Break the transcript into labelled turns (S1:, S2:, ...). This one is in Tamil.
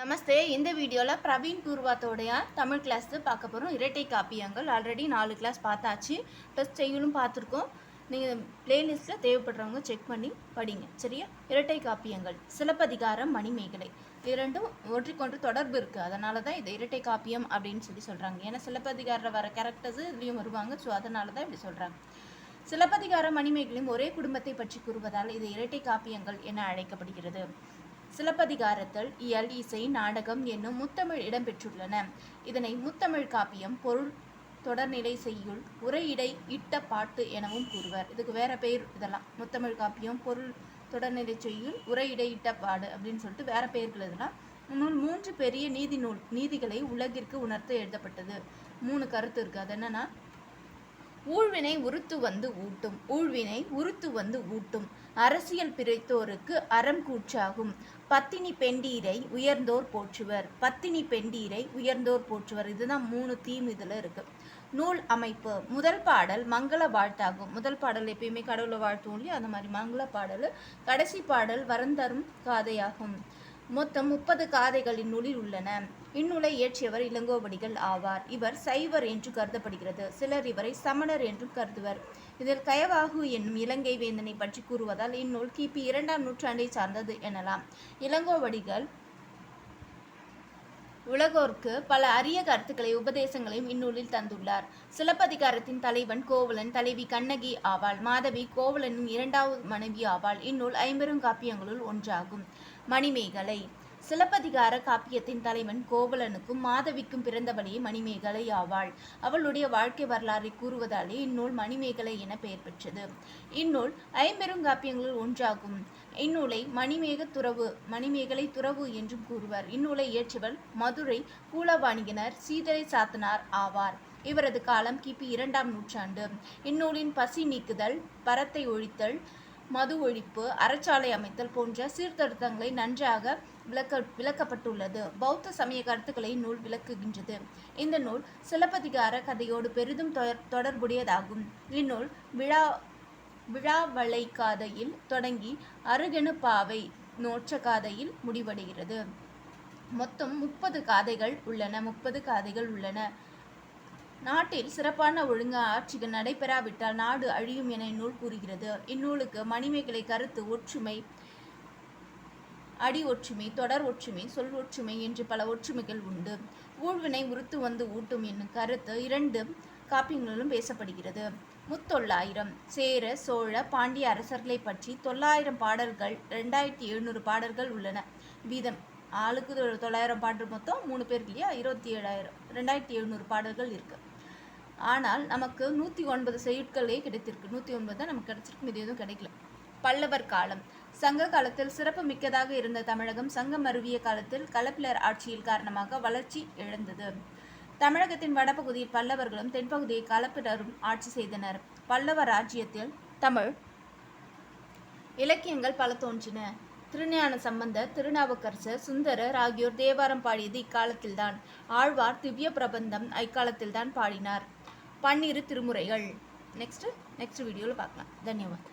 S1: நமஸ்தே. இந்த வீடியோவில் பிரவீன் பூர்வாத்தோடைய தமிழ் கிளாஸு பார்க்க போகிறோம் இரட்டை காப்பியங்கள் ஆல்ரெடி நாலு கிளாஸ் பார்த்தாச்சு. ப்ளஸ் செய்யலும் பார்த்துருக்கோம். நீங்கள் பிளேலிஸ்ட்டில் தேவைப்படுறவங்க செக் பண்ணி படிங்க. சரியா? இரட்டை காப்பியங்கள் சிலப்பதிகாரம் மணிமேகலை. இரண்டும் ஒன்றிக்கொன்று தொடர்பு இருக்குது அதனால தான் இது இரட்டை காப்பியம் அப்படின்னு சொல்லி சொல்கிறாங்க ஏன்னா சிலப்பதிகாரில் வர கேரக்டர்ஸ் இதுலேயும் வருவாங்க. ஸோ அதனால தான் இப்படி சொல்கிறாங்க சிலப்பதிகாரம் மணிமேகலையும் ஒரே குடும்பத்தை பற்றி கூறுவதால் இது இரட்டை காப்பியங்கள் என அழைக்கப்படுகிறது. சிலப்பதிகாரத்தில் இயல் இசை நாடகம் என்னும் முத்தமிழ் இடம்பெற்றுள்ளன. இதனை முத்தமிழ் காப்பியம் பொருள் தொடர்நிலை செய்யுள் உரையிடை இட்ட பாட்டு எனவும் கூறுவர். இதுக்கு வேற பெயர் இதெல்லாம். முத்தமிழ் காப்பியம் பொருள் தொடர்நிலை செய்யுள் உரையிடை இட்ட பாடு அப்படின்னு சொல்லிட்டு வேற பெயர்கள் இதெல்லாம். நூல் மூன்று பெரிய நீதி நூல் நீதிகளை உலகிற்கு உணர்த்த எழுதப்பட்டது. மூணு கருத்து இருக்குது அது என்னன்னா ஊழ்வினை உறுத்து வந்து ஊட்டும். ஊழ்வினை உறுத்து வந்து ஊட்டும். அரசியல் பிரித்தோருக்கு அறம் கூற்றாகும். பத்தினி பெண்டீரை உயர்ந்தோர் போற்றுவர். பத்தினி பெண்டீரை உயர்ந்தோர் போற்றுவர். இதுதான் மூணு தீம் இதில் இருக்கு. நூல் அமைப்பு. முதல் பாடல் மங்கள வாழ்த்தாகும். முதல் பாடல் எப்பயுமே கடவுளை வாழ்த்தும் இல்லையா? அந்த மாதிரி மங்கள பாடல். கடைசி பாடல் வரந்தரும் காதையாகும். மொத்தம் முப்பது காதைகளின் நூலில் உள்ளன. இந்நூலை இயற்றியவர் இளங்கோவடிகள் ஆவார். இவர் சைவர் என்று கருதப்படுகிறது. சிலர் இவரை சமணர் என்றும் கருதுவர். இதில் கயவாகு என்னும் இலங்கை வேந்தனை பற்றி கூறுவதால் இந்நூல் கிபி இரண்டாம் நூற்றாண்டை சார்ந்தது எனலாம். இளங்கோவடிகள் உலகோர்க்கு பல அரிய கருத்துக்களை உபதேசங்களையும் இந்நூலில் தந்துள்ளார். சிலப்பதிகாரத்தின் தலைவன் கோவலன் தலைவி கண்ணகி ஆவாள். மாதவி கோவலனின் இரண்டாவது மனைவி ஆவாள். இந்நூல் ஐம்பெரும் காப்பியங்களுள் ஒன்றாகும். மணிமேகலை. சிலப்பதிகார காப்பியத்தின் தலைவன் கோவலனுக்கும் மாதவிக்கும் பிறந்தவளே மணிமேகலை ஆவாள். அவளுடைய வாழ்க்கை வரலாறை கூறுவதாலே இந்நூல் மணிமேகலை என பெயர் பெற்றது. இந்நூல் ஐம்பெருங்காப்பியங்களில் ஒன்றாகும். இந்நூலை மணிமேக துறவு மணிமேகலை துறவு என்றும் கூறுவர். இந்நூலை இயற்றியவர் மதுரை பூலவாணிகனர் சீதரை சாத்தனார் ஆவார். இவரது காலம் கிபி இரண்டாம் நூற்றாண்டு. இந்நூலின் பசி நீக்குதல் பரத்தை ஒழித்தல் மது ஒழிப்பு அறச்சாலை அமைத்தல் போன்ற சீர்திருத்தங்களை நன்றாக விளக்க விளக்கப்பட்டுள்ளது. பௌத்த சமய கருத்துக்களை நூல் விளக்குகின்றது. இந்த நூல் சிலப்பதிகார கதையோடு பெரிதும் தொடர்புடையதாகும். இந்நூல் விழா விழாவளை காதையில் தொடங்கி அருகெனு பாவை நோற்ற காதையில் முடிவடைகிறது. மொத்தம் முப்பது காதைகள் உள்ளன. முப்பது காதைகள் உள்ளன. நாட்டில் சிறப்பான ஒழுங்கு ஆட்சிகள் நடைபெறாவிட்டால் நாடு அழியும் என இந்நூல் கூறுகிறது. இந்நூலுக்கு மணிமேகலை கருத்து ஒற்றுமை அடி ஒற்றுமை தொடர் ஒற்றுமை சொல் ஒற்றுமை என்று பல ஒற்றுமைகள் உண்டு. ஊழ்வினை உறுத்து வந்து ஊட்டும் என்னும் கருத்து இரண்டு காப்பியங்களிலும் பேசப்படுகிறது. முத்தொள்ளாயிரம் சேர சோழ பாண்டிய அரசர்களை பற்றி தொள்ளாயிரம் பாடல்கள் ரெண்டாயிரத்தி எழுநூறு பாடல்கள் உள்ளன. வீதம் ஆளுக்கு தொள்ளாயிரம் பாடல் மொத்தம் மூணு பேருக்கு இல்லையா? இருபத்தி ஏழாயிரம் ரெண்டாயிரத்தி எழுநூறு பாடல்கள் இருக்குது ஆனால் நமக்கு நூற்றி ஒன்பது செய்யுட்களே கிடைத்திருக்கு. நூற்றி ஒன்பது தான் நமக்கு கிடைச்சிருக்கு. மீது எதுவும் கிடைக்கல. பல்லவர் காலம். சங்க காலத்தில் சிறப்பு மிக்கதாக இருந்த தமிழகம் சங்கம் அருவிய காலத்தில் கலப்பிலர் ஆட்சியில் காரணமாக வளர்ச்சி இழந்தது. தமிழகத்தின் வடபகுதியில் பல்லவர்களும் தென்பகுதியை கலப்பினரும் ஆட்சி செய்தனர். பல்லவ ராஜ்யத்தில் தமிழ் இலக்கியங்கள் பல தோன்றின. திருஞான சம்பந்த திருநாவுக்கரசர் சுந்தரர் ஆகியோர் தேவாரம் பாடியது இக்காலத்தில்தான். ஆழ்வார் திவ்ய பிரபந்தம் இக்காலத்தில்தான் பாடினார். பன்னிரு திருமுறைகள். நெக்ஸ்ட் நெக்ஸ்ட் வீடியோவில் பார்க்கலாம். தன்யவாத்.